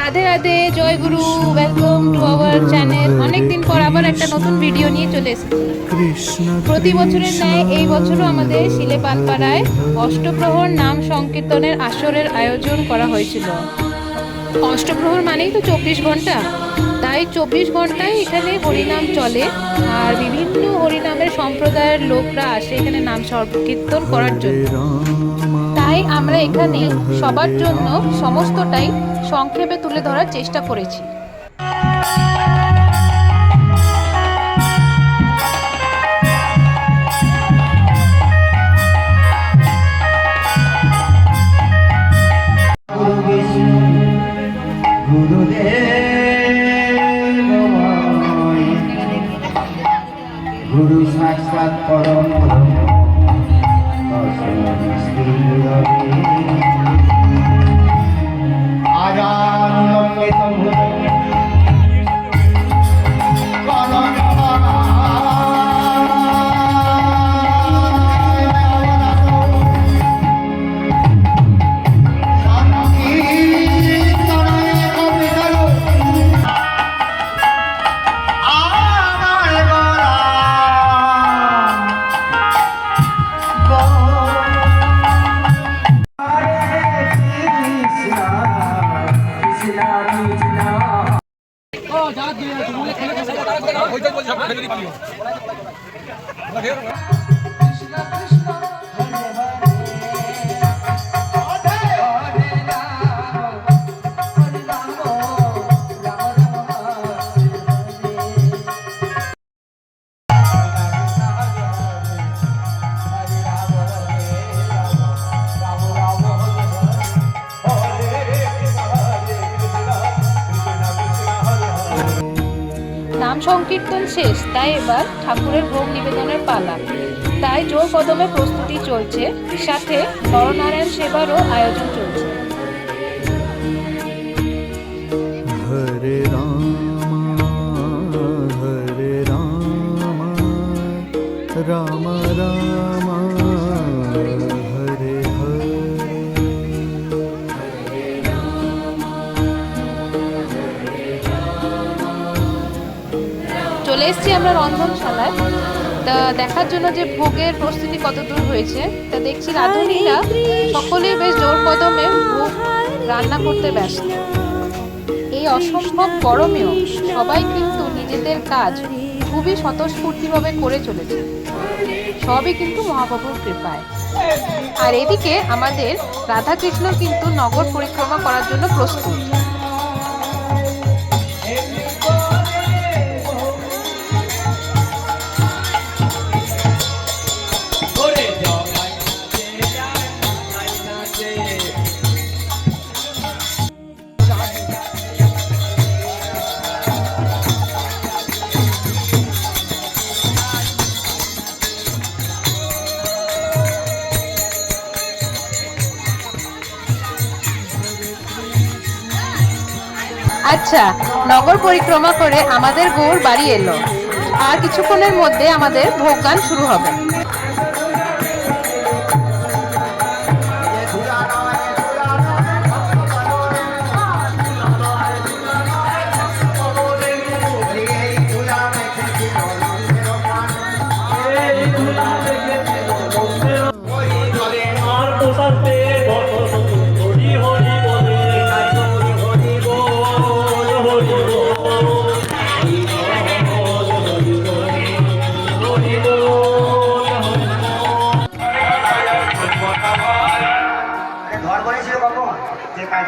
Radhe Radhe, Joy Guru welcome to our channel অনেকদিন পর আবার একটা নতুন ভিডিও নিয়ে চলে এসেছি। প্রতি বছরের ন্যায় এই বছরও আমাদের শিলে পানপাড়ায় অষ্টপ্রহর নাম সংকীর্তনের আসরের আয়োজন করা হয়েছিল। অষ্টপ্রহর মানেই তো চব্বিশ ঘণ্টা। তাই চব্বিশ ঘন্টায় এখানে হরিনাম চলে আর বিভিন্ন হরিনামের সম্প্রদায়ের লোকরা আসে এখানে নাম সংকীর্তন করার জন্য। তাই আমরা এখানে সবার জন্য সমস্তটাই সংক্ষেপে তুলে ধরার চেষ্টা করেছি গুরু সাক্ষাৎ পরম 哎呦 নাম সংকীর্তন শেষ, তাই এবার ঠাকুরের ভোগ নিবেদনের পালা। তাই জোর কদমে প্রস্তুতি চলছে, সাথে নরনারায়ণ সেবারও আয়োজন চলছে। রাম, হরে রাম রাম। চলে এসেছি আমরা রন্ধনশালায়। তা দেখার জন্য যে ভোগের প্রস্তুতি কত দূর হয়েছে, তা দেখছি রাঁধুনিরা সকলেই বেশ জোর কদমে ভোগ রান্না করতে ব্যস্ত। এই অসম্ভব গরমেও সবাই কিন্তু নিজেদের কাজ খুবই স্বতঃস্ফূর্তিভাবে করে চলেছে। সবই কিন্তু মহাপ্রভুর কৃপায়। আর এদিকে আমাদের রাধাকৃষ্ণ কিন্তু নগর পরিক্রমা করার জন্য প্রস্তুত। আচ্ছা নগর পরিক্রমা করে আমাদের গৌর বাড়ি এলো। আর কিছুক্ষণের মধ্যে আমাদের ভোগ গান শুরু হবে। যে কাজ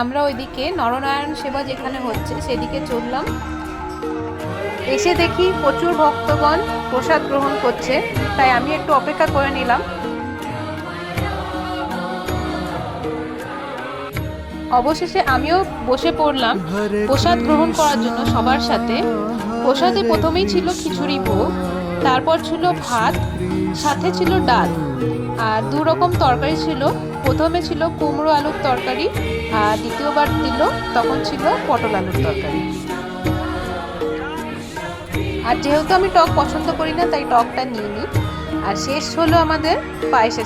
আমরা ওইদিকে নরনারায়ণ সেবা যেখানে হচ্ছে সেদিকে চললাম। এসে দেখি প্রচুর ভক্তগণ প্রসাদ গ্রহণ করছে, তাই আমি একটু অপেক্ষা করে নিলাম। অবশেষে আমিও বসে পড়লাম প্রসাদ গ্রহণ করার জন্য সবার সাথে। প্রসাদে প্রথমেই ছিল খিচুড়ি ভোগ, তারপর ছিল ভাত, সাথে ছিল ডাল, আর দু রকম তরকারি ছিল প্রথমে ছিল কুমড়ো আলুর তরকারি, আর দ্বিতীয়বার দিল, তখন ছিল পটল আলুর তরকারি। আর যেহেতু আমি টক পছন্দ করি না, তাই টকটা নিয়ে নিই আর শেষ হলো আমাদের পায়েসের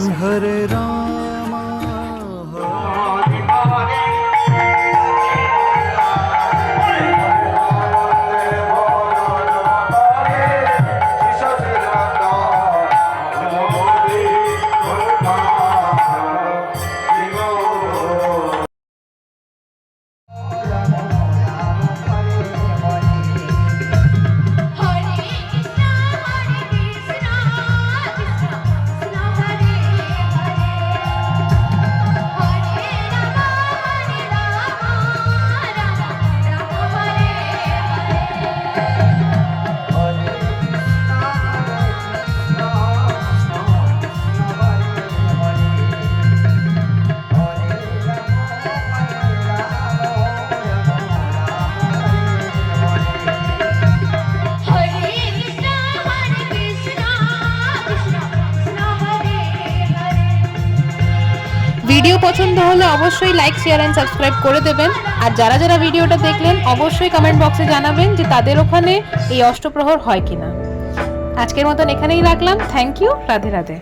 ভিডিও পছন্দ হলে অবশ্যই লাইক শেয়ার অ্যান্ড সাবস্ক্রাইব করে দেবেন। আর যারা যারা ভিডিওটা দেখলেন, অবশ্যই কমেন্ট বক্সে জানাবেন যে তাদের ওখানে এই অষ্টপ্রহর হয় কিনা। আজকের মতন এখানেই রাখলাম। Thank you Radhe Radhe.